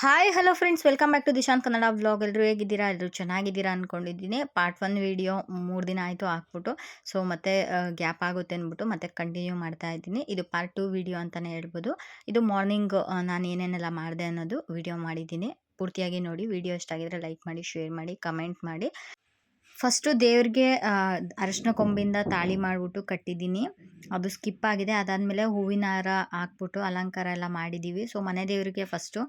Hi hello friends welcome back to Dishant Kannada vlog ಎಲ್ಲರೂ ಹೇಗಿದ್ದೀರಾ? ಎಲ್ಲರೂ ಚೆನ್ನಾಗಿದ್ದೀರಾ ಅಂದ್ಕೊಂಡಿದ್ದೀನಿ ಪಾರ್ಟ್ ಒನ್ ವೀಡಿಯೋ ಮೂರು ದಿನ ಆಯಿತು ಹಾಕ್ಬಿಟ್ಟು. ಸೊ ಮತ್ತೆ ಗ್ಯಾಪ್ ಆಗುತ್ತೆ ಅಂದ್ಬಿಟ್ಟು ಮತ್ತೆ ಕಂಟಿನ್ಯೂ ಮಾಡ್ತಾ ಇದ್ದೀನಿ. ಇದು ಪಾರ್ಟ್ ಟು ವೀಡಿಯೋ ಅಂತಲೇ ಹೇಳ್ಬೋದು. ಇದು ಮಾರ್ನಿಂಗ್ ನಾನು ಏನೇನೆಲ್ಲ ಮಾಡಿದೆ ಅನ್ನೋದು ವೀಡಿಯೋ ಮಾಡಿದ್ದೀನಿ. ಪೂರ್ತಿಯಾಗಿ ನೋಡಿ. ವಿಡಿಯೋ ಇಷ್ಟ ಆಗಿದ್ರೆ ಲೈಕ್ ಮಾಡಿ ಶೇರ್ ಮಾಡಿ ಕಮೆಂಟ್ ಮಾಡಿ. ಫಸ್ಟು ದೇವ್ರಿಗೆ ಅರಶಿನ ಕೊಂಬಿಂದ ತಾಳಿ ಮಾಡಿಬಿಟ್ಟು ಕಟ್ಟಿದ್ದೀನಿ. ಅದು ಸ್ಕಿಪ್ ಆಗಿದೆ. ಅದಾದಮೇಲೆ ಹೂವಿನ ಹಾರ ಹಾಕ್ಬಿಟ್ಟು ಅಲಂಕಾರ ಎಲ್ಲ ಮಾಡಿದ್ದೀವಿ ಸೊ, ಮನೆ ದೇವರಿಗೆ ಫಸ್ಟು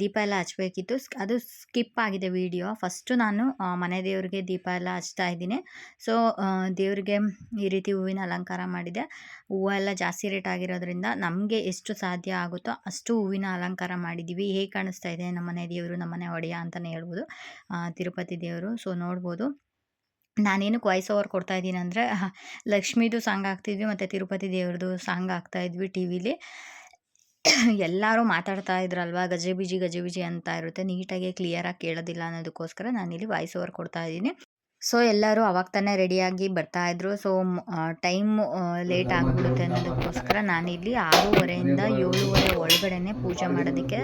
ದೀಪ ಎಲ್ಲ ಹಚ್ಬೇಕಿತ್ತು. ಅದು ಸ್ಕಿಪ್ ಆಗಿದೆ ವಿಡಿಯೋ. ಫಸ್ಟು ನಾನು ಮನೆ ದೇವರಿಗೆ ದೀಪ ಎಲ್ಲ ಹಚ್ತಾ ಇದ್ದೀನಿ. ಸೊ ದೇವರಿಗೆ ಈ ರೀತಿ ಹೂವಿನ ಅಲಂಕಾರ ಮಾಡಿದೆ. ಹೂವು ಎಲ್ಲ ಜಾಸ್ತಿ ರೇಟ್ ಆಗಿರೋದ್ರಿಂದ ನಮಗೆ ಎಷ್ಟು ಸಾಧ್ಯ ಆಗುತ್ತೋ ಅಷ್ಟು ಹೂವಿನ ಅಲಂಕಾರ ಮಾಡಿದ್ದೀವಿ. ಹೇಗೆ ಕಾಣಿಸ್ತಾ ಇದೆ ನಮ್ಮ ಮನೆ ದೇವರು, ನಮ್ಮ ಮನೆ ಒಡೆಯ ಅಂತಲೇ ಹೇಳ್ಬೋದು. ತಿರುಪತಿ ದೇವರು. ಸೊ ನೋಡ್ಬೋದು. ನಾನೇನಕ್ಕೆ ವಾಯ್ಸ್ ಓವರ್ ಕೊಡ್ತಾ ಇದ್ದೀನಿ ಅಂದರೆ ಲಕ್ಷ್ಮೀದು ಸಾಂಗ್ ಹಾಕ್ತಿದ್ವಿ ಮತ್ತು ತಿರುಪತಿ ದೇವ್ರದ್ದು ಸಾಂಗ್ ಹಾಕ್ತಾಯಿದ್ವಿ ಟಿ ವಿಲಿ. ಎಲ್ಲರೂ ಮಾತಾಡ್ತಾ ಇದ್ರಲ್ವ? ಗಜಬೀಜಿ ಗಜಬೀಜಿ ಅಂತ ಇರುತ್ತೆ. ನೀಟಾಗಿ ಕ್ಲಿಯರಾಗಿ ಕೇಳೋದಿಲ್ಲ ಅನ್ನೋದಕ್ಕೋಸ್ಕರ ನಾನಿಲ್ಲಿ ವಾಯ್ಸ್ ಓವರ್ ಕೊಡ್ತಾ ಇದ್ದೀನಿ. ಸೊ ಎಲ್ಲರೂ ಅವಾಗ ತಾನೇ ರೆಡಿಯಾಗಿ ಬರ್ತಾಯಿದ್ರು ಸೊ ಟೈಮ್ ಲೇಟ್ ಆಗಿಬಿಡುತ್ತೆ ಅನ್ನೋದಕ್ಕೋಸ್ಕರ ನಾನಿಲ್ಲಿ ಆರೂವರೆಯಿಂದ ಏಳುವರೆ ಒಳಗಡೆನೆ ಪೂಜೆ ಮಾಡೋದಕ್ಕೆ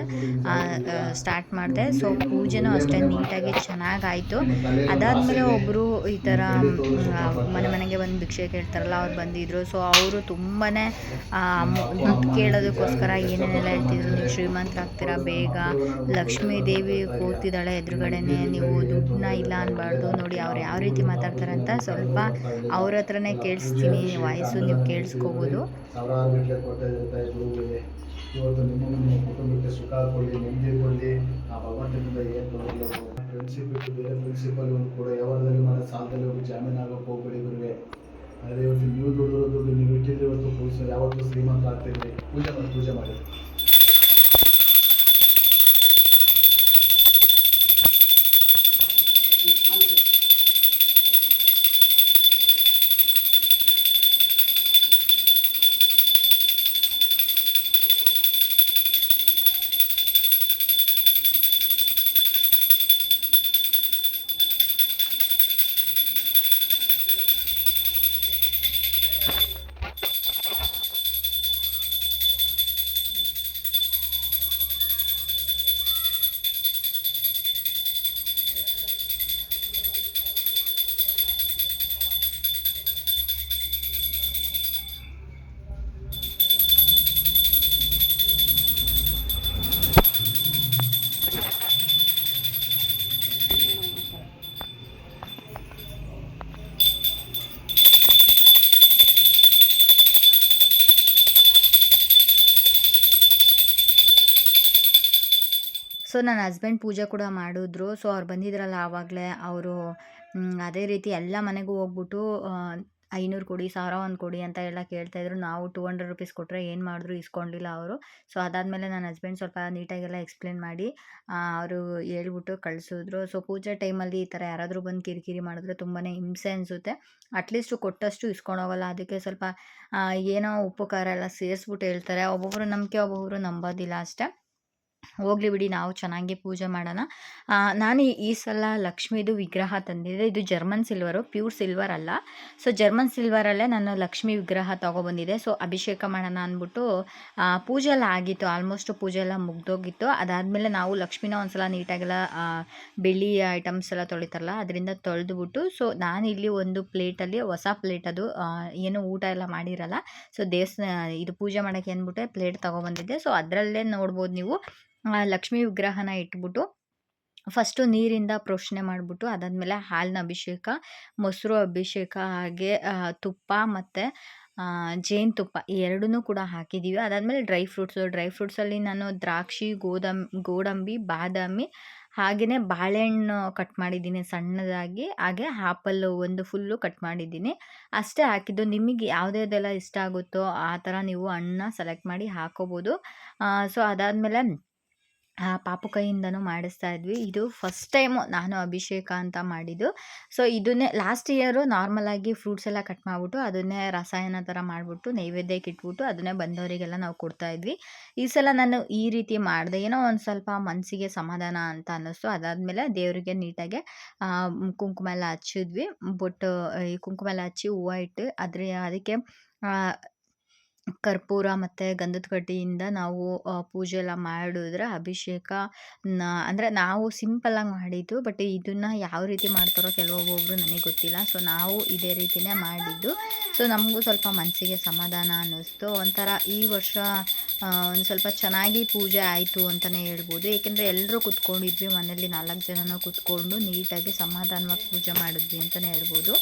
ಸ್ಟಾರ್ಟ್ ಮಾಡಿದೆ. ಸೊ ಪೂಜೆನೂ ಅಷ್ಟೇ ನೀಟಾಗಿ ಚೆನ್ನಾಗಾಯಿತು. ಅದಾದಮೇಲೆ ಒಬ್ಬರು ಈ ಥರ ಮನೆ ಮನೆಗೆ ಬಂದು ಭಿಕ್ಷೆ ಕೇಳ್ತಾರಲ್ಲ, ಅವ್ರು ಬಂದಿದ್ರು. ಸೊ ಅವರು ತುಂಬಾ ದುಡ್ಡು ಕೇಳೋದಕ್ಕೋಸ್ಕರ ಏನೇನೆಲ್ಲ ಹೇಳ್ತಿದ್ರು. ನೀವು ಶ್ರೀಮಂತರಾಗ್ತೀರಾ? ಬೇಗ. ಲಕ್ಷ್ಮೀ ದೇವಿ ಕೂತಿದ್ದಾಳೆ ಎದುರುಗಡೆನೆ. ನೀವು ದುಡ್ಡನ್ನ ಇಲ್ಲ ಅನ್ನಬಾರ್ದು ನೋಡಿ, ಅವ್ರು ಯಾವ ರೀತಿ ಮಾತಾಡ್ತಾರೆ ಅಂತ ಸ್ವಲ್ಪ ಅವ್ರ ಹತ್ರನೇ ಕೇಳಿಸ್ತೀನಿ, ವಾಯ್ಸು ನೀವು ಕೇಳಿಸ್ಕೋಬೋದು. ಇವತ್ತು ನಿಮ್ಮ ನಿಮ್ಮ ಕುಟುಂಬಕ್ಕೆ ಸುಖ ಕೊಡಲಿ ನೆಮ್ಮದಿ ಕೊಡಲಿ ಆ ಭಗವಂತನಿಂದ ಏನು ತೊಂದರೆ ಫ್ರೆಂಡ್ಶಿಪ್ ಬಿಟ್ಟು ಬೇರೆ ಪ್ರಿನ್ಸಿಪಲ್ ಕೂಡ ಯಾವಾಗಲೂ ಮಾಡೋ ಸಾಲದಲ್ಲಿ ಹೋಗಿ ಜಾಮೀನು ಆಗೋಕೆ ಹೋಗ್ಬೇಡಿ ಇವ್ರಿಗೆ ಅದೇ ಇವತ್ತು ನೀವು ದುಡ್ಡು ದುಡ್ಡು ನೀವು ಇಟ್ಟಿದ್ರೆ ಇವತ್ತು ಪೂಜೆ ಯಾವತ್ತೂ ಶ್ರೀಮಂತ ಆಗ್ತಿದ್ರಿ ಪೂಜೆ ಮಾಡಿ ಪೂಜೆ ಮಾಡಿ ಸೊ ನನ್ನ ಹಸ್ಬೆಂಡ್ ಪೂಜೆ ಕೂಡ ಮಾಡಿದ್ರು. ಸೊ ಅವ್ರು ಬಂದಿದ್ರಲ್ಲ ಆವಾಗಲೇ, ಅವರು ಅದೇ ರೀತಿ ಎಲ್ಲ ಮನೆಗೂ ಹೋಗ್ಬಿಟ್ಟು ಐನೂರು ಕೊಡಿ, ಸಾವಿರ ಒಂದು ಕೊಡಿ ಅಂತ ಎಲ್ಲ ಕೇಳ್ತಾಯಿದ್ರು ನಾವು ಟೂ ಹಂಡ್ರೆಡ್ ರುಪೀಸ್ ಕೊಟ್ಟರೆ ಏನು ಮಾಡಿದ್ರು ಇಸ್ಕೊಂಡಿಲ್ಲ ಅವರು. ಸೊ ಅದಾದಮೇಲೆ ನನ್ನ ಹಸ್ಬೆಂಡ್ ಸ್ವಲ್ಪ ನೀಟಾಗೆಲ್ಲ ಎಕ್ಸ್ಪ್ಲೇನ್ ಮಾಡಿ ಅವರು ಹೇಳ್ಬಿಟ್ಟು ಕಳಿಸಿದ್ರು. ಸೊ ಪೂಜೆ ಟೈಮಲ್ಲಿ ಈ ಥರ ಯಾರಾದರೂ ಬಂದು ಕಿರಿಕಿರಿ ಮಾಡಿದ್ರೆ ತುಂಬಾ ಹಿಂಸೆ ಅನಿಸುತ್ತೆ. ಅಟ್ಲೀಸ್ಟು ಕೊಟ್ಟಷ್ಟು ಇಸ್ಕೊಳೋಗಲ್ಲ ಅದಕ್ಕೆ ಸ್ವಲ್ಪ ಏನೋ ಉಪ್ಪು, ಖಾರ ಎಲ್ಲ ಸೇರಿಸ್ಬಿಟ್ಟು ಹೇಳ್ತಾರೆ. ಒಬ್ಬೊಬ್ಬರು ನಂಬಿಕೆ ಒಬ್ಬೊಬ್ಬರು ನಂಬೋದಿಲ್ಲ ಅಷ್ಟೇ. ಹೋಗ್ಲಿ ಬಿಡಿ, ನಾವು ಚೆನ್ನಾಗಿ ಪೂಜೆ ಮಾಡೋಣ. ನಾನು ಈ ಸಲ ಲಕ್ಷ್ಮೀದು ವಿಗ್ರಹ ತಂದಿದ್ದೆ ಇದು ಜರ್ಮನ್ ಸಿಲ್ವರು, ಪ್ಯೂರ್ ಸಿಲ್ವರ್ ಅಲ್ಲ. ಸೊ, ಜರ್ಮನ್ ಸಿಲ್ವರಲ್ಲೇ ನಾನು ಲಕ್ಷ್ಮಿ ವಿಗ್ರಹ ತೊಗೊಬಂದಿದ್ದೆ ಸೊ, ಅಭಿಷೇಕ ಮಾಡೋಣ ಅಂದ್ಬಿಟ್ಟು ಪೂಜೆ ಎಲ್ಲ ಆಗಿತ್ತು. ಆಲ್ಮೋಸ್ಟ್ ಪೂಜೆ ಎಲ್ಲ ಮುಗ್ದೋಗಿತ್ತು. ಅದಾದಮೇಲೆ ನಾವು ಲಕ್ಷ್ಮಿನ ಒಂದ್ಸಲ ನೀಟಾಗೆಲ್ಲ ಬೆಳ್ಳಿ ಐಟಮ್ಸ್ ಎಲ್ಲ ತೊಳಿತಾರಲ್ಲ, ಅದರಿಂದ ತೊಳೆದುಬಿಟ್ಟು, ಸೊ ನಾನು ಇಲ್ಲಿ ಒಂದು ಪ್ಲೇಟಲ್ಲಿ, ಹೊಸ ಪ್ಲೇಟ್ ಅದು ಏನು ಊಟ ಎಲ್ಲ ಮಾಡಿರಲ್ಲ. ಸೊ, ದೇವಸ್ಥಾನ, ಇದು ಪೂಜೆ ಮಾಡೋಕ್ಕೆ ಅಂದ್ಬಿಟ್ಟೆ ಪ್ಲೇಟ್ ತೊಗೊಬಂದಿದ್ದೆ. ಸೊ, ಅದರಲ್ಲೇ ನೋಡ್ಬೋದು ನೀವು. ಲಕ್ಷ್ಮೀ ವಿಗ್ರಹನ ಇಟ್ಬಿಟ್ಟು ಫಸ್ಟು ನೀರಿಂದ ಪ್ರೋಕ್ಷಣೆ ಮಾಡಿಬಿಟ್ಟು ಅದಾದಮೇಲೆ ಹಾಲಿನ ಅಭಿಷೇಕ, ಮೊಸರು ಅಭಿಷೇಕ, ಹಾಗೆ ತುಪ್ಪ ಮತ್ತು ಜೇನುತುಪ್ಪ ಎರಡನ್ನೂ ಕೂಡ ಹಾಕಿದ್ದೀವಿ ಅದಾದಮೇಲೆ ಡ್ರೈ ಫ್ರೂಟ್ಸು ಡ್ರೈ ಫ್ರೂಟ್ಸಲ್ಲಿ ನಾನು ದ್ರಾಕ್ಷಿ ಗೋಡಂಬಿ ಗೋಡಂಬಿ, ಬಾದಾಮಿ ಹಾಗೆಯೇ ಬಾಳೆಹಣ್ಣು ಕಟ್ ಮಾಡಿದ್ದೀನಿ ಸಣ್ಣದಾಗಿ. ಹಾಗೆ ಆ್ಯಪಲ್ಲು ಒಂದು ಫುಲ್ಲು ಕಟ್ ಮಾಡಿದ್ದೀನಿ. ಅಷ್ಟೇ ಹಾಕಿದ್ದು. ನಿಮಗೆ ಯಾವುದ್ಯಾವ್ದೆಲ್ಲ ಇಷ್ಟ ಆಗುತ್ತೋ ಆ ಥರ ನೀವು ಹಣ್ಣನ್ನ ಸೆಲೆಕ್ಟ್ ಮಾಡಿ ಹಾಕೋಬೋದು. ಸೊ ಅದಾದಮೇಲೆ ಪಾಪು ಕೈಯಿಂದನೂ ಮಾಡಿಸ್ತಾ ಇದ್ವಿ. ಇದು ಫಸ್ಟ್ ಟೈಮು ನಾನು ಅಭಿಷೇಕ ಅಂತ ಮಾಡಿದ್ದು. ಸೊ ಇದನ್ನೇ ಲಾಸ್ಟ್ ಇಯರು ನಾರ್ಮಲಾಗಿ ಫ್ರೂಟ್ಸ್ ಎಲ್ಲ ಕಟ್ ಮಾಡಿಬಿಟ್ಟು ಅದನ್ನೇ ರಸಾಯನ ಥರ ಮಾಡಿಬಿಟ್ಟು ನೈವೇದ್ಯಕ್ಕೆ ಇಟ್ಬಿಟ್ಟು ಅದನ್ನೇ ಬಂದವರಿಗೆಲ್ಲ ನಾವು ಕೊಡ್ತಾ ಇದ್ವಿ. ಈ ಸಲ ನಾನು ಈ ರೀತಿ ಮಾಡಿದೆ. ಏನೋ ಒಂದು ಸ್ವಲ್ಪ ಮನಸ್ಸಿಗೆ ಸಮಾಧಾನ ಅಂತ ಅನ್ನಿಸ್ತು. ಅದಾದಮೇಲೆ ದೇವರಿಗೆ ನೀಟಾಗೆ ಕುಂಕುಮ ಎಲ್ಲ ಹಚ್ಚಿದ್ವಿ. ಬೊಟ್ಟು, ಈ ಕುಂಕುಮ ಎಲ್ಲ ಹಚ್ಚಿ ಹೂವು ಇಟ್ಟು ಅದ್ರ ಅದಕ್ಕೆ ಕರ್ಪೂರ ಮತ್ತು ಗಂಧದ ಕಡ್ಡಿಯಿಂದ ನಾವು ಪೂಜೆ ಎಲ್ಲ ಮಾಡಿದ್ರೆ ಅಭಿಷೇಕ ನ ಅಂದರೆ ನಾವು ಸಿಂಪಲ್ಲಾಗಿ ಮಾಡಿದ್ದು ಬಟ್ ಇದನ್ನು ಯಾವ ರೀತಿ ಮಾಡ್ತಾರೋ ಕೆಲವೊಬ್ಬೊಬ್ಬರು ನನಗೆ ಗೊತ್ತಿಲ್ಲ. ಸೊ ನಾವು ಇದೇ ರೀತಿಯೇ ಮಾಡಿದ್ದು. ಸೊ ನಮಗೂ ಸ್ವಲ್ಪ ಮನಸ್ಸಿಗೆ ಸಮಾಧಾನ ಅನ್ನಿಸ್ತು. ಒಂಥರ ಈ ವರ್ಷ ಒಂದು ಸ್ವಲ್ಪ ಚೆನ್ನಾಗಿ ಪೂಜೆ ಆಯಿತು ಅಂತಲೇ ಹೇಳ್ಬೋದು. ಏಕೆಂದರೆ ಎಲ್ಲರೂ ಕೂತ್ಕೊಂಡಿದ್ವಿ. ಮನೆಯಲ್ಲಿ ನಾಲ್ಕು ಜನನೂ ಕುತ್ಕೊಂಡು ನೀಟಾಗಿ ಸಮಾಧಾನವಾಗಿ ಪೂಜೆ ಮಾಡಿದ್ವಿ ಅಂತಲೇ ಹೇಳ್ಬೋದು.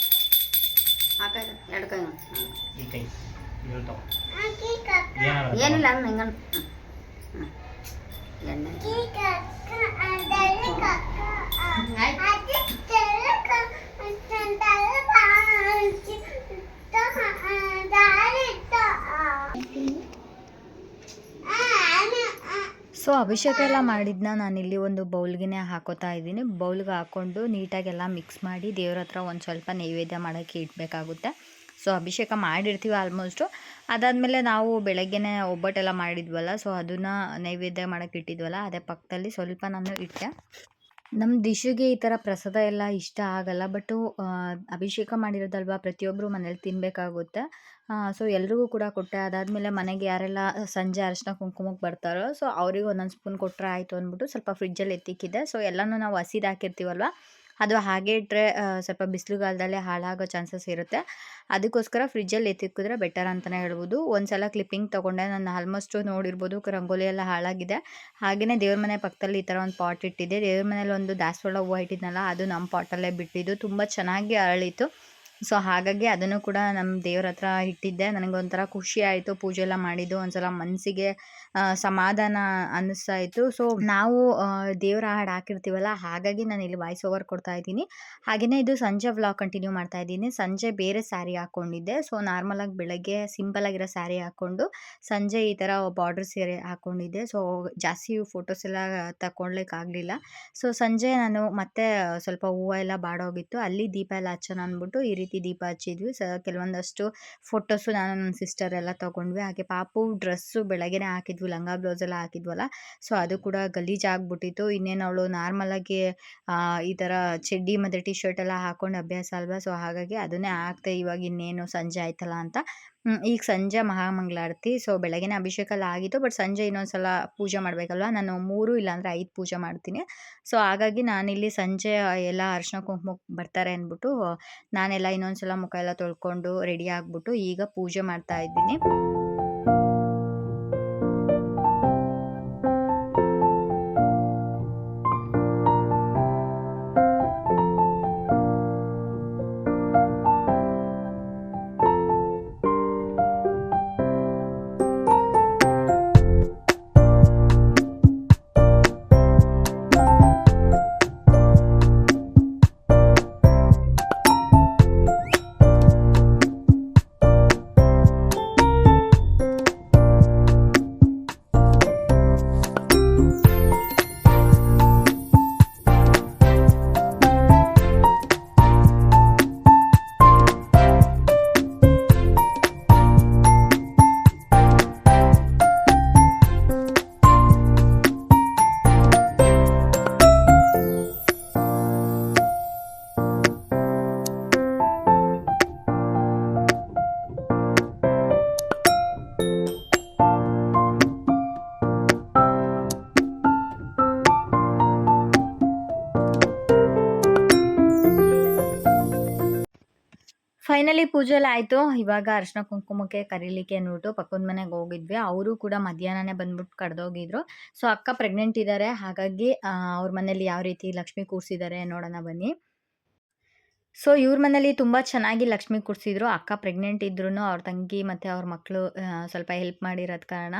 ಏನಿಲ್ಲ ಎಣ್ಣೆ. ಸೊ ಅಭಿಷೇಕ ಎಲ್ಲ ಮಾಡಿದ್ನ ನಾನಿಲ್ಲಿ ಒಂದು ಬೌಲ್ಗೆ ಹಾಕೋತಾ ಇದ್ದೀನಿ. ಬೌಲ್ಗೆ ಹಾಕ್ಕೊಂಡು ನೀಟಾಗೆಲ್ಲ ಮಿಕ್ಸ್ ಮಾಡಿ ದೇವ್ರ ಹತ್ರ ಒಂದು ಸ್ವಲ್ಪ ನೈವೇದ್ಯ ಮಾಡೋಕ್ಕೆ ಇಡಬೇಕಾಗುತ್ತೆ. ಸೊ ಅಭಿಷೇಕ ಮಾಡಿರ್ತೀವಿ ಆಲ್ಮೋಸ್ಟು ಅದಾದಮೇಲೆ ನಾವು ಬೆಳಗ್ಗೆನೇ ಒಬ್ಬಟ್ಟೆಲ್ಲ ಮಾಡಿದ್ವಲ್ಲ ಸೊ ಅದನ್ನು ನೈವೇದ್ಯ ಮಾಡೋಕ್ಕೆ ಇಟ್ಟಿದ್ವಲ್ಲ, ಅದೇ ಪಕ್ಕದಲ್ಲಿ ಸ್ವಲ್ಪ ನಾನು ಇಟ್ಟೆ. ನಮ್ಮ ದಿಶುಗೆ ಈ ಥರ ಪ್ರಸಾದ ಎಲ್ಲ ಇಷ್ಟ ಆಗಲ್ಲ ಬಟ್ಟು ಅಭಿಷೇಕ ಮಾಡಿರೋದಲ್ವಾ ಪ್ರತಿಯೊಬ್ಬರು ಮನೇಲಿ ತಿನ್ನಬೇಕಾಗುತ್ತೆ ಸೊ ಎಲ್ರಿಗೂ ಕೂಡ ಕೊಟ್ಟೆ. ಅದಾದಮೇಲೆ ಮನೆಗೆ ಯಾರೆಲ್ಲ ಸಂಜೆ ಅರಿಶಿನ ಕುಂಕುಮಕ್ಕೆ ಬರ್ತಾರೋ ಸೊ ಅವ್ರಿಗೆ ಒಂದೊಂದು ಸ್ಪೂನ್ ಕೊಟ್ಟರೆ ಆಯಿತು ಅಂದ್ಬಿಟ್ಟು ಸ್ವಲ್ಪ ಫ್ರಿಜ್ಜಲ್ಲಿ ಎತ್ತಿಕ್ಕಿದೆ ಸೊ ಎಲ್ಲನೂ ನಾವು ಹಸಿದು ಹಾಕಿರ್ತೀವಲ್ವ ಅದು ಹಾಗೆ ಇಟ್ಟರೆ ಸ್ವಲ್ಪ ಬಿಸಿಲುಗಾಲದಲ್ಲೇ ಹಾಳಾಗೋ ಚಾನ್ಸಸ್ ಇರುತ್ತೆ. ಅದಕ್ಕೋಸ್ಕರ ಫ್ರಿಜ್ಜಲ್ಲಿ ಎತ್ತಿಕ್ಕಿದ್ರೆ ಬೆಟರ್ ಅಂತಲೇ ಹೇಳ್ಬೋದು. ಒಂದು ಸಲ ಕ್ಲಿಪ್ಪಿಂಗ್ ತೊಗೊಂಡೆ, ನಾನು ಆಲ್ಮೋಸ್ಟು ನೋಡಿರ್ಬೋದು ರಂಗೋಲಿ ಎಲ್ಲ ಹಾಳಾಗಿದೆ. ಹಾಗೆಯೇ ದೇವ್ರ ಮನೆ ಪಕ್ಕದಲ್ಲಿ ಈ ಥರ ಒಂದು ಪಾಟ್ ಇಟ್ಟಿದ್ದೆ. ದೇವ್ರ ಮನೇಲಿ ಒಂದು ದಾಸವಾಳ ಹೂವು ಇಟ್ಟಿದ್ನಲ್ಲ, ಅದು ನಮ್ಮ ಪಾಟಲ್ಲೇ ಬಿಟ್ಟಿದ್ದು. ತುಂಬ ಚೆನ್ನಾಗಿ ಅರಳಿತು. ಸೊ ಹಾಗಾಗಿ ಅದನ್ನು ಕೂಡ ನಮ್ಮ ದೇವ್ರ ಹತ್ರ ಇಟ್ಟಿದ್ದೆ. ನನಗೊಂಥರ ಖುಷಿ ಆಯಿತು ಪೂಜೆ ಎಲ್ಲ ಮಾಡಿದ್ದು. ಒಂದ್ಸಲ ಮನಸ್ಸಿಗೆ ಸಮಾಧಾನ ಅನ್ನಿಸ್ತಾ ಇತ್ತು. ಸೊ ನಾವು ದೇವರ ಹಾಡು ಹಾಕಿರ್ತೀವಲ್ಲ, ಹಾಗಾಗಿ ನಾನು ಇಲ್ಲಿ ವಾಯ್ಸ್ ಓವರ್ ಕೊಡ್ತಾ ಇದ್ದೀನಿ. ಹಾಗೆಯೇ ಇದು ಸಂಜೆ ವ್ಲಾಗ್ ಕಂಟಿನ್ಯೂ ಮಾಡ್ತಾ ಇದ್ದೀನಿ. ಸಂಜೆ ಬೇರೆ ಸ್ಯಾರಿ ಹಾಕ್ಕೊಂಡಿದ್ದೆ ಸೊ ನಾರ್ಮಲಾಗಿ ಬೆಳಗ್ಗೆ ಸಿಂಪಲ್ ಆಗಿರೋ ಸ್ಯಾರಿ ಹಾಕ್ಕೊಂಡು ಸಂಜೆ ಈ ಥರ ಬಾರ್ಡರ್ ಸೀರೆ ಹಾಕ್ಕೊಂಡಿದ್ದೆ ಸೊ ಜಾಸ್ತಿ ಫೋಟೋಸ್ ಎಲ್ಲ ತಗೊಳ್ಲಿಕ್ಕಾಗಲಿಲ್ಲ ಸೊ ಸಂಜೆ ನಾನು ಮತ್ತೆ ಸ್ವಲ್ಪ ಹೂವು ಎಲ್ಲ ಬಾಡೋಗಿತ್ತು. ಅಲ್ಲಿ ದೀಪ ಎಲ್ಲ ಹಚ್ಚೋಣ ಅಂದ್ಬಿಟ್ಟು ಈ ರೀತಿ ದೀಪ ಹಚ್ಚಿದ್ವಿ. ಸ, ಕೆಲವೊಂದಷ್ಟು ಫೋಟೋಸು ನಾನು ನನ್ನ ಸಿಸ್ಟರ್ ಎಲ್ಲ ತೊಗೊಂಡ್ವಿ. ಹಾಗೆ ಪಾಪು ಡ್ರೆಸ್ಸು ಬೆಳಗ್ಗೆನೇ ಹಾಕಿದ್ವಿ, ಲಂಗ ಬ್ಲೌಸ್ ಎಲ್ಲ ಹಾಕಿದ್ವಲ್ಲ. ಸೊ ಅದು ಕೂಡ ಗಲೀಜಾಗ್ಬಿಟ್ಟಿತ್ತು ಇನ್ನೇನು ಅವಳು ನಾರ್ಮಲಾಗಿ ಈ ಥರ ಚಡ್ಡಿ ಮತ್ತು ಟಿ ಶರ್ಟ್ ಎಲ್ಲ ಹಾಕೊಂಡು ಅಭ್ಯಾಸ ಅಲ್ವಾ? ಸೊ ಹಾಗಾಗಿ ಅದನ್ನೇ ಹಾಕ್ತೆ ಇವಾಗ ಇನ್ನೇನು ಸಂಜೆ ಆಯ್ತಲ್ಲ ಅಂತ ಈಗ ಸಂಜೆ ಮಹಾಮಂಗಳಾರತಿ. ಸೊ ಬೆಳಗಿನ ಅಭಿಷೇಕ ಎಲ್ಲ ಆಗಿತ್ತು ಬಟ್ ಸಂಜೆ ಇನ್ನೊಂದ್ಸಲ ಪೂಜೆ ಮಾಡಬೇಕಲ್ವ? ನಾನು ಮೂರು ಇಲ್ಲಾಂದರೆ ಐದು ಪೂಜೆ ಮಾಡ್ತೀನಿ. ಸೊ ಹಾಗಾಗಿ ನಾನಿಲ್ಲಿ ಸಂಜೆ ಎಲ್ಲ ಅರಿಶಿನ ಕುಂಕುಮಕ್ಕೆ ಬರ್ತಾರೆ ಅಂದ್ಬಿಟ್ಟು, ನಾನೆಲ್ಲ ಇನ್ನೊಂದ್ಸಲ ಮುಖ ಎಲ್ಲ ತೊಳ್ಕೊಂಡು ರೆಡಿ ಆಗಿಬಿಟ್ಟು ಈಗ ಪೂಜೆ ಮಾಡ್ತಾ ಇದ್ದೀನಿ. ಪೂಜೆ ಎಲ್ಲ ಆಯಿತು. ಇವಾಗ ಅರಿಶಿನ ಕುಂಕುಮಕ್ಕೆ ಕರೀಲಿಕ್ಕೆ ಅಂದ್ಬಿಟ್ಟು ಪಕ್ಕದ ಮನೆಗೆ ಹೋಗಿದ್ವಿ. ಅವರು ಕೂಡ ಮಧ್ಯಾಹ್ನನೇ ಬಂದ್ಬಿಟ್ಟು ಕಡ್ದೋಗಿದ್ರು. ಸೊ ಅಕ್ಕ ಪ್ರೆಗ್ನೆಂಟ್ ಇದ್ದಾರೆ ಹಾಗಾಗಿ ಅವ್ರ ಮನೇಲಿ ಯಾವ ರೀತಿ ಲಕ್ಷ್ಮಿ ಕೂರಿಸಿದ್ದಾರೆ ನೋಡೋಣ ಬನ್ನಿ. ಸೊ ಇವ್ರ ಮನೇಲಿ ತುಂಬ ಚೆನ್ನಾಗಿ ಲಕ್ಷ್ಮಿ ಕೂರಿಸಿದ್ರು ಅಕ್ಕ ಪ್ರೆಗ್ನೆಂಟ್ ಇದ್ರೂ ಅವ್ರ ತಂಗಿ ಮತ್ತು ಅವ್ರ ಮಕ್ಕಳು ಸ್ವಲ್ಪ ಹೆಲ್ಪ್ ಮಾಡಿರೋದ್ ಕಾರಣ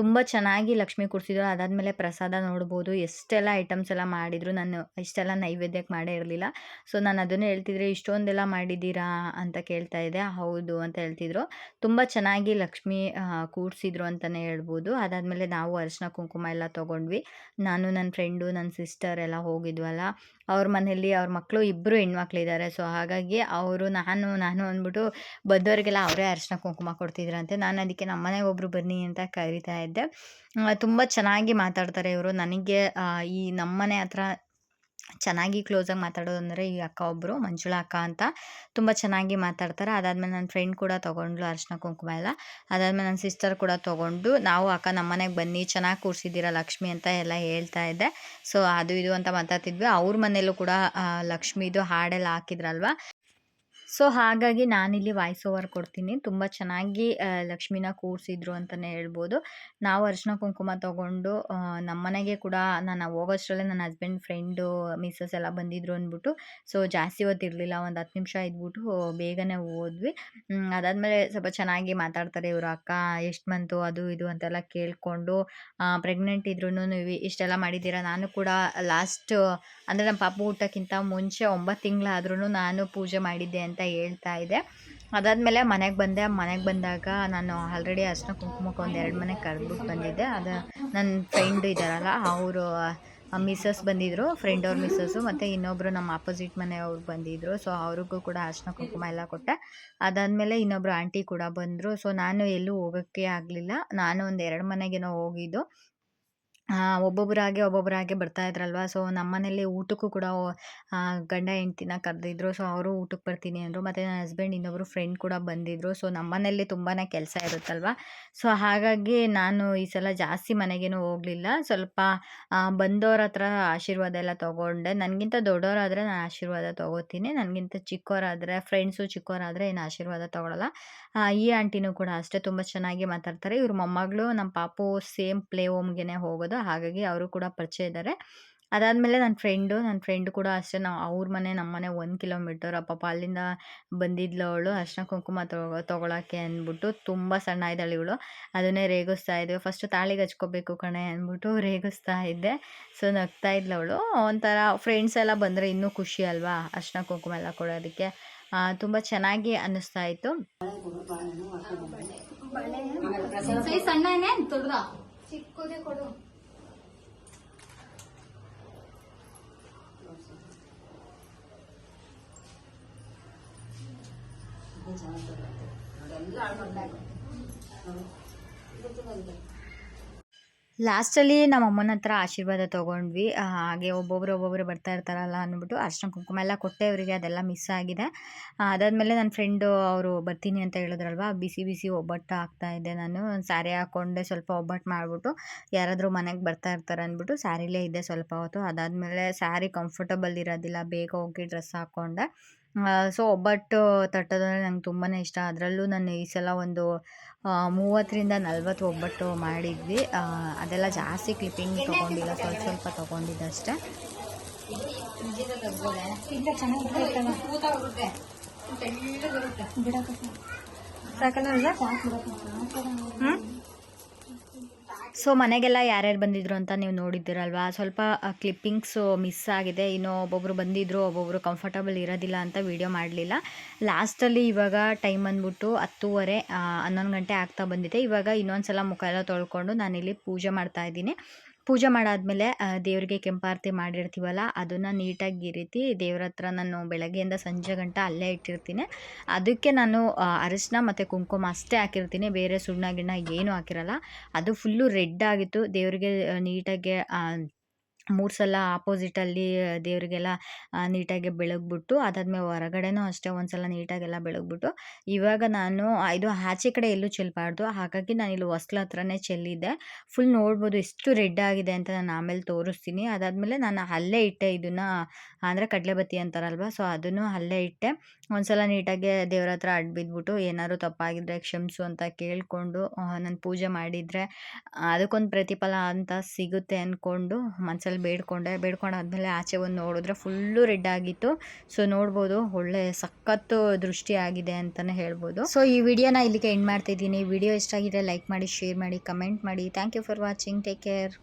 ತುಂಬ ಚೆನ್ನಾಗಿ ಲಕ್ಷ್ಮಿ ಕೂರಿಸಿದ್ರು ಅದಾದಮೇಲೆ ಪ್ರಸಾದ ನೋಡ್ಬೋದು. ಎಷ್ಟೆಲ್ಲ ಐಟಮ್ಸ್ ಎಲ್ಲ ಮಾಡಿದರು. ನಾನು ಇಷ್ಟೆಲ್ಲ ನೈವೇದ್ಯಕ್ಕೆ ಮಾಡೇ ಇರಲಿಲ್ಲ. ಸೊ ನಾನು ಅದನ್ನೇ ಹೇಳ್ತಿದ್ರೆ ಇಷ್ಟೊಂದೆಲ್ಲ ಮಾಡಿದ್ದೀರಾ? ಅಂತ ಕೇಳ್ತಾ ಇದ್ದೆ. ಹೌದು, ಅಂತ ಹೇಳ್ತಿದ್ರು. ತುಂಬ ಚೆನ್ನಾಗಿ ಲಕ್ಷ್ಮಿ ಕೂರಿಸಿದ್ರು ಅಂತಲೇ ಹೇಳ್ಬೋದು. ಅದಾದಮೇಲೆ ನಾವು ಅರಿಶಿನ ಕುಂಕುಮ ಎಲ್ಲ ತೊಗೊಂಡ್ವಿ. ನಾನು ನನ್ನ ಫ್ರೆಂಡು ನನ್ನ ಸಿಸ್ಟರ್ ಎಲ್ಲ ಹೋಗಿದ್ವಲ್ಲ, ಅವ್ರ ಮನೇಲಿ ಅವ್ರ ಮಕ್ಕಳು ಇಬ್ಬರು ಹೆಣ್ಮಕ್ಳಿದ್ದಾರೆ ಸೊ ಹಾಗಾಗಿ ಅವರು ನಾನು ನಾನು ಅಂದ್ಬಿಟ್ಟು ಬಂದವರಿಗೆಲ್ಲ ಅವರೇ ಅರಿಶಿನ ಕುಂಕುಮ ಕೊಡ್ತಿದ್ರಂತೆ. ನಾನು ಅದಕ್ಕೆ ನಮ್ಮ ಮನೆಗೆ ಒಬ್ಬರು ಬನ್ನಿ ಅಂತ ಕರಿತಾ ಇದ್ದೆ. ತುಂಬ ಚೆನ್ನಾಗಿ ಮಾತಾಡ್ತಾರೆ ಇವರು. ನನಗೆ ಈ ನಮ್ಮನೆ ಹತ್ರ ಚೆನ್ನಾಗಿ ಕ್ಲೋಸಾಗಿ ಮಾತಾಡೋದು ಅಂದರೆ ಈ ಅಕ್ಕ ಒಬ್ಬರು ಮಂಜುಳಾ ಅಕ್ಕ ಅಂತ. ತುಂಬ ಚೆನ್ನಾಗಿ ಮಾತಾಡ್ತಾರೆ. ಅದಾದಮೇಲೆ ನನ್ನ ಫ್ರೆಂಡ್ ಕೂಡ ತೊಗೊಂಡ್ಲು ಅರಿಶಿನ ಕುಂಕುಮ ಎಲ್ಲ ಅದಾದಮೇಲೆ ನನ್ನ ಸಿಸ್ಟರ್ ಕೂಡ ತೊಗೊಂಡು, ನಾವು ಅಕ್ಕ ನಮ್ಮ ಮನೆಗೆ ಬನ್ನಿ, ಚೆನ್ನಾಗಿ ಕೂರಿಸಿದ್ದೀರಾ ಲಕ್ಷ್ಮಿ? ಅಂತ ಎಲ್ಲ ಹೇಳ್ತಾ ಇದ್ದೆ. ಸೊ, ಅದು ಇದು ಅಂತ ಮಾತಾಡ್ತಿದ್ವಿ. ಅವ್ರ ಮನೇಲೂ ಕೂಡ ಲಕ್ಷ್ಮಿದು ಹಾಡೆಲ್ಲ ಹಾಕಿದ್ರಲ್ವ? ಸೊ, ಹಾಗಾಗಿ ನಾನಿಲ್ಲಿ ವಾಯ್ಸ್ ಓವರ್ ಕೊಡ್ತೀನಿ. ತುಂಬ ಚೆನ್ನಾಗಿ ಲಕ್ಷ್ಮಿನ ಕೂರಿಸಿದ್ರು ಅಂತಲೇ ಹೇಳ್ಬೋದು. ನಾವು ಅರ್ಶಿನ ಕುಂಕುಮ ತೊಗೊಂಡು ನಮ್ಮನೆಗೆ ಕೂಡ ನಾನು ಹೋಗೋಷ್ಟರಲ್ಲೇ ನನ್ನ ಹಸ್ಬೆಂಡ್ ಫ್ರೆಂಡು ಮಿಸ್ಸಸ್ ಎಲ್ಲ ಬಂದಿದ್ರು ಅಂದ್ಬಿಟ್ಟು, ಸೊ, ಜಾಸ್ತಿ ಹೊತ್ತು ಇರಲಿಲ್ಲ. ಒಂದು ಹತ್ತು ನಿಮಿಷ ಇದ್ಬಿಟ್ಟು ಬೇಗನೆ ಹೋದ್ವಿ. ಅದಾದಮೇಲೆ ಸ್ವಲ್ಪ ಚೆನ್ನಾಗಿ ಮಾತಾಡ್ತಾರೆ ಇವರು ಅಕ್ಕ, ಎಷ್ಟು ಮಂತು ಅದು ಇದು ಅಂತೆಲ್ಲ ಕೇಳಿಕೊಂಡು ಪ್ರೆಗ್ನೆಂಟ್ ಇದ್ರೂ ನೀವು ಇಷ್ಟೆಲ್ಲ ಮಾಡಿದ್ದೀರಾ? ನಾನು ಕೂಡ ಲಾಸ್ಟ್ ಅಂದರೆ ನಮ್ಮ ಪಾಪು ಊಟಕ್ಕಿಂತ ಮುಂಚೆ ಒಂಬತ್ತು ತಿಂಗಳಾದ್ರೂ ನಾನು ಪೂಜೆ ಮಾಡಿದ್ದೆ ಅಂತ ಹೇಳ್ತಾ ಇದ್ದೆ ಅದಾದಮೇಲೆ ಮನೆಗೆ ಬಂದೆ. ಮನೆಗೆ ಬಂದಾಗ ನಾನು ಆಲ್ರೆಡಿ ಅರ್ಶಿನ ಕುಂಕುಮಕ್ಕೆ ಒಂದು ಎರಡು ಮನೆ ಕರೆದ್ಬಿಟ್ಟು ಬಂದಿದ್ದೆ. ಅದು ನನ್ನ ಫ್ರೆಂಡ್ ಇದ್ದಾರಲ್ಲ ಅವರು ಮಿಸ್ಸಸ್ ಬಂದಿದ್ದರು ಫ್ರೆಂಡ್ ಅವ್ರ ಮಿಸ್ಸಸ್ಸು ಮತ್ತು ಇನ್ನೊಬ್ಬರು ನಮ್ಮ ಆಪೋಸಿಟ್ ಮನೆಯವ್ರು ಬಂದಿದ್ದರು ಸೊ ಅವ್ರಿಗೂ ಕೂಡ ಅರ್ಶಿನ ಕುಂಕುಮ ಎಲ್ಲ ಕೊಟ್ಟೆ. ಅದಾದಮೇಲೆ ಇನ್ನೊಬ್ಬರು ಆಂಟಿ ಕೂಡ ಬಂದರು. ಸೊ ನಾನು ಎಲ್ಲೂ ಹೋಗೋಕ್ಕೆ ಆಗಲಿಲ್ಲ. ನಾನು ಒಂದು ಎರಡು ಮನೆಗೇನೋ ಹೋಗಿದ್ದು. ಒಬ್ಬೊಬ್ಬರಾಗೆ ಒಬ್ಬೊಬ್ಬರಾಗೆ ಬರ್ತಾ ಇದ್ರಲ್ವ? ಸೊ ನಮ್ಮ ಮನೇಲಿ ಊಟಕ್ಕೂ ಕೂಡ ಗಂಡ ಹೆಂಡ್ತಿನ ಕರೆದಿದ್ರು. ಸೊ, ಅವರು ಊಟಕ್ಕೆ ಬರ್ತೀನಿ ಅಂದರು. ಮತ್ತು ನನ್ನ ಹಸ್ಬೆಂಡ್ ಇನ್ನೊಬ್ಬರು ಫ್ರೆಂಡ್ ಕೂಡ ಬಂದಿದ್ದರು ಸೊ ನಮ್ಮ ಮನೇಲಿ ತುಂಬಾ ಕೆಲಸ ಇರುತ್ತಲ್ವ? ಸೊ, ಹಾಗಾಗಿ ನಾನು ಈ ಸಲ ಜಾಸ್ತಿ ಮನೆಗೇನು ಹೋಗಲಿಲ್ಲ. ಸ್ವಲ್ಪ ಬಂದವ್ರ ಹತ್ರ ಆಶೀರ್ವಾದ ಎಲ್ಲ ತೊಗೊಂಡೆ. ನನಗಿಂತ ದೊಡ್ಡವರಾದರೆ ನಾನು ಆಶೀರ್ವಾದ ತೊಗೋತೀನಿ. ನನಗಿಂತ ಚಿಕ್ಕವರಾದರೆ ಫ್ರೆಂಡ್ಸು ಚಿಕ್ಕವರಾದರೆ ಏನು ಆಶೀರ್ವಾದ ತೊಗೊಳಲ್ಲ. ಈ ಆಂಟಿನೂ ಕೂಡ ಅಷ್ಟೇ ತುಂಬ ಚೆನ್ನಾಗಿ ಮಾತಾಡ್ತಾರೆ. ಇವ್ರ ಮೊಮ್ಮಗಳು ನಮ್ಮ ಪಾಪು ಸೇಮ್ ಪ್ಲೇ ಹೋಮ್ಗೆ ಹೋಗೋದು, ಹಾಗಾಗಿ ಅವರು ಕೂಡ ಪರಿಚಯ ಇದ್ದಾರೆ ಅದಾದಮೇಲೆ ನನ್ನ ಫ್ರೆಂಡು ನನ್ನ ಫ್ರೆಂಡ್ ಕೂಡ ಅಷ್ಟೇ ನಾವು ಅವ್ರ ಮನೆ ನಮ್ಮ ಮನೆ ಒಂದು ಕಿಲೋಮೀಟರ್ ಪಾಪ ಅಲ್ಲಿಂದ ಬಂದಿದ್ಲು ಅವಳು, ಅರ್ಶಿನ ಕುಂಕುಮ ತಗೋ ತೊಗೊಳಕ್ಕೆ ಅಂದ್ಬಿಟ್ಟು ತುಂಬ ಸಣ್ಣ ಇದ್ದಾಳೆ ಇವಳು. ಅದನ್ನೇ ರೇಗಿಸ್ತಾ ಇದ್ವಿ. ಫಸ್ಟು ತಾಳಿಗೆ ಹಚ್ಕೋಬೇಕು ಕಣೆ ಅಂದ್ಬಿಟ್ಟು ರೇಗಿಸ್ತಾ ಇದ್ದೆ. ಸೊ, ನಗ್ತಾ ಇದ್ಲು ಅವಳು. ಒಂಥರ ಫ್ರೆಂಡ್ಸ್ ಎಲ್ಲ ಬಂದರೆ ಇನ್ನೂ ಖುಷಿ ಅಲ್ವಾ? ಅರ್ಶಿನ ಕುಂಕುಮ ಎಲ್ಲ ಕೊಡೋದಕ್ಕೆ. ತುಂಬ ಚೆನ್ನಾಗಿ ಅನ್ನಿಸ್ತಾ ಇತ್ತು. ಸಣ್ಣ ಏನೇನ್ ದೊಡ್ಡದ ಲಾಸ್ಟಲ್ಲಿ ನಮ್ಮ ಅಮ್ಮನ ಹತ್ರ ಆಶೀರ್ವಾದ ತೊಗೊಂಡ್ವಿ. ಹಾಗೆ ಒಬ್ಬೊಬ್ಬರು ಒಬ್ಬೊಬ್ಬರು ಬರ್ತಾ ಇರ್ತಾರಲ್ಲ ಅಂದ್ಬಿಟ್ಟು ಅರ್ಶನ ಕುಂಕುಮ ಎಲ್ಲ ಕೊಟ್ಟೆ ಅವರಿಗೆ ಅದೆಲ್ಲ ಮಿಸ್ ಆಗಿದೆ. ಅದಾದಮೇಲೆ ನನ್ನ ಫ್ರೆಂಡು ಅವರು ಬರ್ತೀನಿ ಅಂತ ಹೇಳಿದ್ರಲ್ವಾ, ಬಿಸಿ ಬಿಸಿ ಒಬ್ಬಟ್ಟು ಆಗ್ತಾ ಇದ್ದೆ ನಾನು. ಸ್ಯಾರಿ ಹಾಕ್ಕೊಂಡೆ ಸ್ವಲ್ಪ ಒಬ್ಬಟ್ಟು ಮಾಡಿಬಿಟ್ಟು ಯಾರಾದರೂ ಮನೆಗೆ ಬರ್ತಾ ಇರ್ತಾರೆ ಅಂದ್ಬಿಟ್ಟು ಸ್ಯಾರಿಲೇ ಇದ್ದೆ ಸ್ವಲ್ಪ ಹೊತ್ತು. ಅದಾದಮೇಲೆ ಸ್ಯಾರಿ ಕಂಫರ್ಟಬಲ್ ಇರೋದಿಲ್ಲ, ಬೇಗ ಹೋಗಿ ಡ್ರೆಸ್ ಹಾಕ್ಕೊಂಡೆ ಸೊ ಒಬ್ಬಟ್ಟು ತಟ್ಟೋದಂದರೆ ನಂಗೆ ತುಂಬಾ ಇಷ್ಟ. ಅದರಲ್ಲೂ ನಾನು ಈ ಸಲ ಒಂದು ಮೂವತ್ತರಿಂದ ನಲ್ವತ್ತು ಒಬ್ಬಟ್ಟು ಮಾಡಿದ್ವಿ. ಅದೆಲ್ಲ ಜಾಸ್ತಿ ಕ್ಲಿಪ್ಪಿಂಗ್ ತೊಗೊಂಡಿಲ್ಲ, ಸ್ವಲ್ಪ ಸ್ವಲ್ಪ ತೊಗೊಂಡಿದ್ದೆ ಅಷ್ಟೇ. ಸೊ ಮನೆಗೆಲ್ಲ ಯಾರ್ಯಾರು ಬಂದಿದ್ರು ಅಂತ ನೀವು ನೋಡಿದ್ದೀರಲ್ವಾ? ಸ್ವಲ್ಪ ಕ್ಲಿಪ್ಪಿಂಗ್ಸು ಮಿಸ್ ಆಗಿದೆ. ಇನ್ನೂ ಒಬ್ಬೊಬ್ರು ಬಂದಿದ್ರು, ಒಬ್ಬೊಬ್ರು ಕಂಫರ್ಟಬಲ್ ಇರೋದಿಲ್ಲ ಅಂತ ವೀಡಿಯೋ ಮಾಡಲಿಲ್ಲ. ಲಾಸ್ಟಲ್ಲಿ ಇವಾಗ ಟೈಮ್ ಅಂದ್ಬಿಟ್ಟು ಹತ್ತೂವರೆ ಹನ್ನೊಂದು ಗಂಟೆ ಆಗ್ತಾ ಬಂದಿದೆ. ಇವಾಗ ಇನ್ನೊಂದು ಸಲ ಮುಖ ಎಲ್ಲ ತೊಳ್ಕೊಂಡು ನಾನಿಲ್ಲಿ ಪೂಜೆ ಮಾಡ್ತಾ ಇದ್ದೀನಿ. ಪೂಜೆ ಮಾಡಾದ್ಮೇಲೆ ದೇವರಿಗೆ ಕೆಂಪಾರತಿ ಮಾಡಿರ್ತೀವಲ್ಲ, ಅದನ್ನು ನೀಟಾಗಿ ಈ ರೀತಿ ದೇವ್ರ ಹತ್ರ ನಾನು ಬೆಳಗ್ಗೆಯಿಂದ ಸಂಜೆ ಗಂಟ ಅಲ್ಲೇ ಇಟ್ಟಿರ್ತೀನಿ. ಅದಕ್ಕೆ ನಾನು ಅರಿಶಿನ ಮತ್ತು ಕುಂಕುಮ ಅಷ್ಟೇ ಹಾಕಿರ್ತೀನಿ, ಬೇರೆ ಸುಣ್ಣ ಗಿಣ್ಣ ಏನೂ ಹಾಕಿರಲ್ಲ. ಅದು ಫುಲ್ಲು ರೆಡ್ ಆಗಿತ್ತು. ದೇವರಿಗೆ ನೀಟಾಗಿ ಮೂರು ಸಲ ಆಪೋಸಿಟಲ್ಲಿ ದೇವರಿಗೆಲ್ಲ ನೀಟಾಗಿ ಬೆಳಗ್ಬಿಟ್ಟು, ಅದಾದ್ಮೇಲೆ ಹೊರಗಡೆನೂ ಅಷ್ಟೇ ಒಂದು ಸಲ ನೀಟಾಗೆಲ್ಲ ಬೆಳಗ್ಬಿಟ್ಟು, ಇವಾಗ ನಾನು ಇದು ಆಚೆ ಕಡೆ ಎಲ್ಲೂ ಚೆಲ್ಲಬಾರ್ದು ಹಾಗಾಗಿ ನಾನು ಇಲ್ಲಿ ಹೊಸ್ಲ ಹತ್ರನೇ ಚೆಲ್ಲಿದ್ದೆ. ಫುಲ್ ನೋಡ್ಬೋದು ಎಷ್ಟು ರೆಡ್ ಆಗಿದೆ ಅಂತ ನಾನು ಆಮೇಲೆ ತೋರಿಸ್ತೀನಿ. ಅದಾದಮೇಲೆ ನಾನು ಅಲ್ಲೇ ಇಟ್ಟೆ ಇದನ್ನು ಅಂದರೆ ಕಡಲೆಬತ್ತಿ ಅಂತಾರಲ್ವ, ಸೊ ಅದನ್ನು ಅಲ್ಲೇ ಇಟ್ಟೆ. ಒಂದ್ಸಲ ನೀಟಾಗಿ ದೇವ್ರ ಹತ್ರ ಅಡ್ಬಿದ್ಬಿಟ್ಟು ಏನಾದ್ರು ತಪ್ಪಾಗಿದ್ರೆ ಕ್ಷಮಿಸು ಅಂತ ಕೇಳಿಕೊಂಡು ನಾನು ಪೂಜೆ ಮಾಡಿದರೆ ಅದಕ್ಕೊಂದು ಪ್ರತಿಫಲ ಅಂತ ಸಿಗುತ್ತೆ ಅಂದ್ಕೊಂಡು ಮನಸ್ಸಲ್ಲಿ ಬೇಡ್ಕೊಂಡೆ. ಬೇಡ್ಕೊಂಡಾದ್ಮೇಲೆ ಆಚೆ ಒಂದು ನೋಡಿದ್ರೆ ಫುಲ್ಲು ರೆಡ್ ಆಗಿತ್ತು. ಸೊ ನೋಡ್ಬೋದು ಒಳ್ಳೆ ಸಖತ್ತು ದೃಷ್ಟಿ ಆಗಿದೆ ಅಂತಲೇ ಹೇಳ್ಬೋದು. ಸೊ ಈ ವಿಡಿಯೋನ ಇಲ್ಲಿಗೆ ಎಂಡ್ ಮಾಡ್ತಿದ್ದೀನಿ. ವಿಡಿಯೋ ಇಷ್ಟ ಆಗಿದೆ ಲೈಕ್ ಮಾಡಿ ಶೇರ್ ಮಾಡಿ ಕಮೆಂಟ್ ಮಾಡಿ. Thank you for watching take care